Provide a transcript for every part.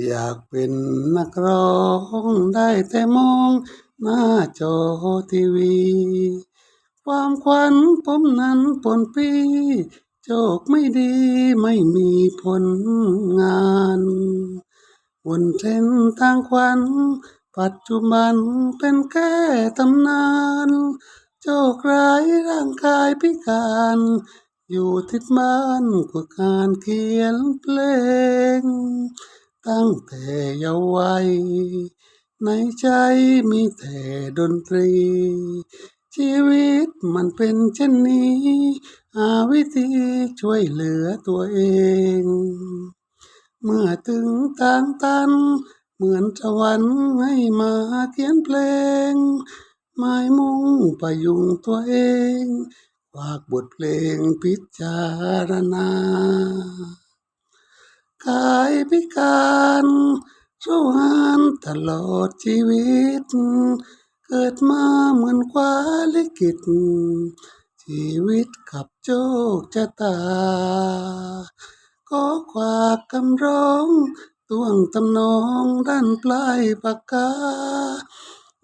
อยากเป็นนักร้องได้แต่มองหน้าจอทีวี ความขวัญผมนั้นปนปีโชคไม่ดีไม่มีผลงานบนเส้นทางขวัญปัจจุบันเป็นแค่ตำนานโชคร้ายร่างกายพิการ อยู่ติดบ้านกว่าการเขียนเพลง ตั้งแต่เยาว์วัยในใจมีแต่ดนตรี ชีวิตมันเป็นเช่นนี้หาวิธีช่วยเหลือตัวเอง เมื่อถึงทางตัน เหมือนสวรรค์ให้มาเขียนเพลงหมายมุ่งประยุงตัวเองฝากบทเพลงพิจารณา กายพิการสู้งานตลอดชีวิต เกิดมาเหมือนกว่าลิขิต ชีวิตขับโชคชะตาขอขวากคำร้องต้วงทำนองด้านปลายปากกา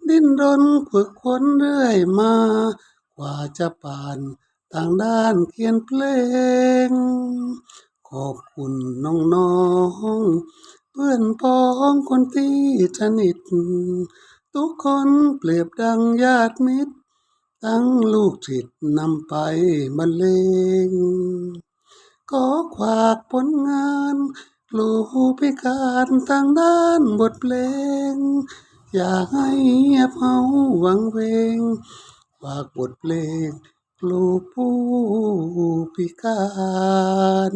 ดิ้นรนฝึกค้นเรื่อยมา กว่าจะผ่านทางด้านเขียนเพลง ขอบคุณน้องๆ เพื่อนพ้องคนที่สนิท ทุกคนเปรียบดังญาติมิตรทั้งลูกศิษย์นำไปบรรเลงขอขวากผลงานครูพิการทางด้านบทเพลง อย่าให้เงียบเหงาวังเวงฝากบทเพลง ลูกผู้พิการ